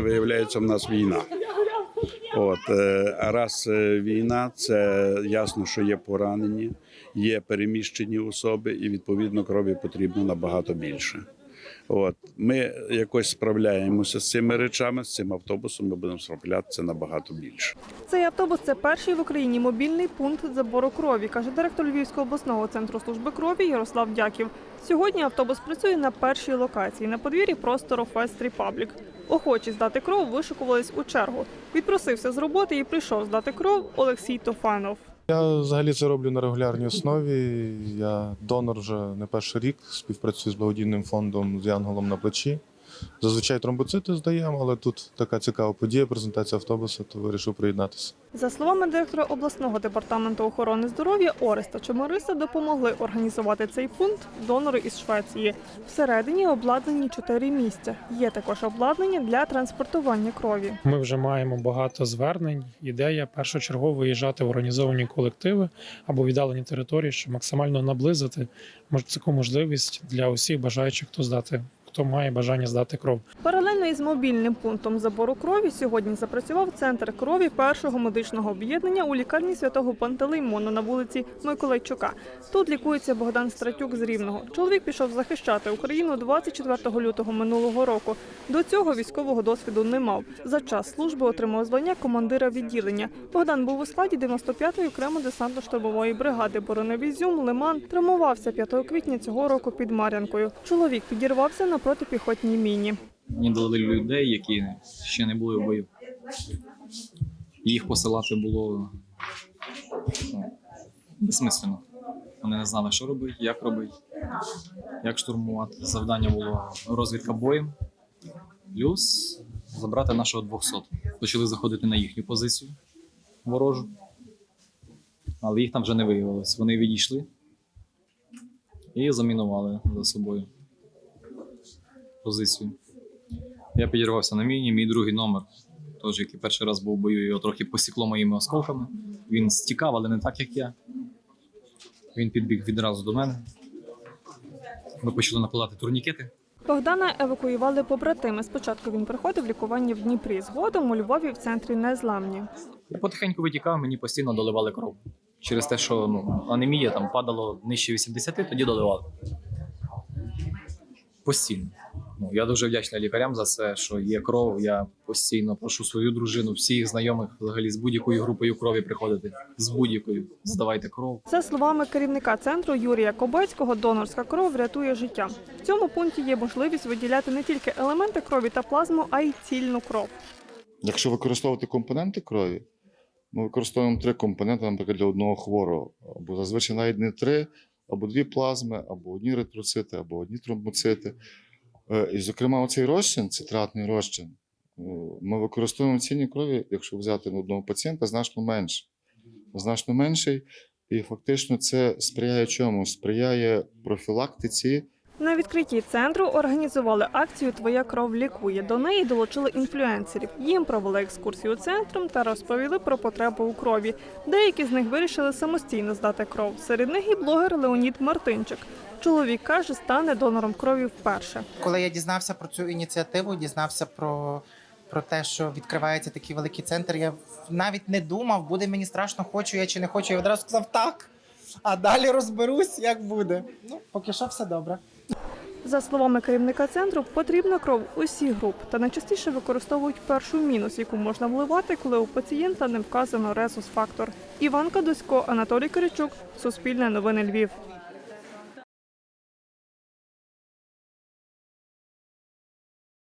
Виявляється, в нас війна. От, е, раз е, війна, це ясно, що є поранені, є переміщені особи, і відповідно крові потрібно набагато більше. От ми якось справляємося з цими речами, з цим автобусом. Ми будемо справлятися набагато більше. Цей автобус це перший в Україні мобільний пункт забору крові, каже директор Львівського обласного центру служби крові Ярослав Дяків. Сьогодні автобус працює на першій локації на подвір'ї простору Фест Репаблік. Охочі здати кров вишикувались у чергу. Відпросився з роботи і прийшов здати кров Олексій Тофанов. Я взагалі це роблю на регулярній основі. Я донор вже не перший рік, співпрацюю з благодійним фондом з Янголом на плечі. Зазвичай тромбоцити здаємо, але тут така цікава подія, презентація автобуса, то вирішив приєднатися. За словами директора обласного департаменту охорони здоров'я Ореста Чомориса допомогли організувати цей пункт донори із Швеції. Всередині обладнані чотири місця. Є також обладнання для транспортування крові. Ми вже маємо багато звернень. Ідея першочергово виїжджати в організовані колективи або віддалені території, щоб максимально наблизити таку можливість для усіх бажаючих, хто здати, хто має бажання здати кров. Паралельно із мобільним пунктом забору крові сьогодні запрацював центр крові першого медичного об'єднання у лікарні святого Пантелеймона на вулиці Миколайчука. Тут лікується Богдан Стратюк з Рівного. Чоловік пішов захищати Україну 24 лютого минулого року. До цього військового досвіду не мав. За час служби отримав звання командира відділення. Богдан був у складі 95-ї окремо десантно-штурмової бригади. Боронив Ізюм, Лиман травмувався 5 квітня цього року під Мар'янкою. Чоловік підірвався на протипіхотній міні. Мені дали людей, які ще не були в бою. Їх посилати було ну, безсмислено. Вони не знали, що робити, як робити, як штурмувати. Завдання було розвідка боєм, плюс забрати нашого 200. Почали заходити на їхню позицію ворожу, але їх там вже не виявилось. Вони відійшли і замінували за собою позицію. Я підірвався на міні, мій другий номер, теж який перший раз був у бою, його трохи посікло моїми осколками. Він стікав, але не так, як я. Він підбіг відразу до мене. Ми почали накладати турнікети. Богдана евакуювали побратими. Спочатку він проходив лікування в Дніпрі, згодом у Львові в центрі незламні. Я потихеньку витікав, мені постійно доливали кров. Через те, що ну, анемія там падало нижче 80, тоді доливали. Постійно. Ну, я дуже вдячний лікарям за це, що є кров. Я постійно прошу свою дружину, всіх знайомих взагалі з будь-якою групою крові приходити. З будь-якою. Здавайте кров. За словами керівника центру Юрія Кобецького, донорська кров рятує життя. В цьому пункті є можливість виділяти не тільки елементи крові та плазму, а й цільну кров. Якщо використовувати компоненти крові, ми використовуємо три компоненти, наприклад, для одного хворого. Або зазвичай навіть не три, або дві плазми, або одні ретроцити, або одні тромбоцити. Е, І, зокрема, оцей розчин, цитратний розчин, е, ми використовуємо в цінній крові, якщо взяти на одного пацієнта, значно менше. Значно менший. І фактично це сприяє чому? Сприяє профілактиці. На відкритті центру організували акцію Твоя кров лікує. До неї долучили інфлюенсерів. Їм провели екскурсію центром та розповіли про потребу у крові. Деякі з них вирішили самостійно здати кров. Серед них і блогер Леонід Мартинчик. Чоловік каже, стане донором крові вперше. Коли я дізнався про цю ініціативу, дізнався про, про те, що відкривається такий великий центр, я навіть не думав, буде мені страшно, хочу я чи не хочу. Я одразу сказав так. А далі розберусь, як буде. Ну, поки що все добре. За словами керівника центру, потрібна кров усіх груп та найчастіше використовують першу мінус, яку можна вливати, коли у пацієнта не вказано резус-фактор. Іван Кадусько, Анатолій Киричук, Суспільне новини Львів.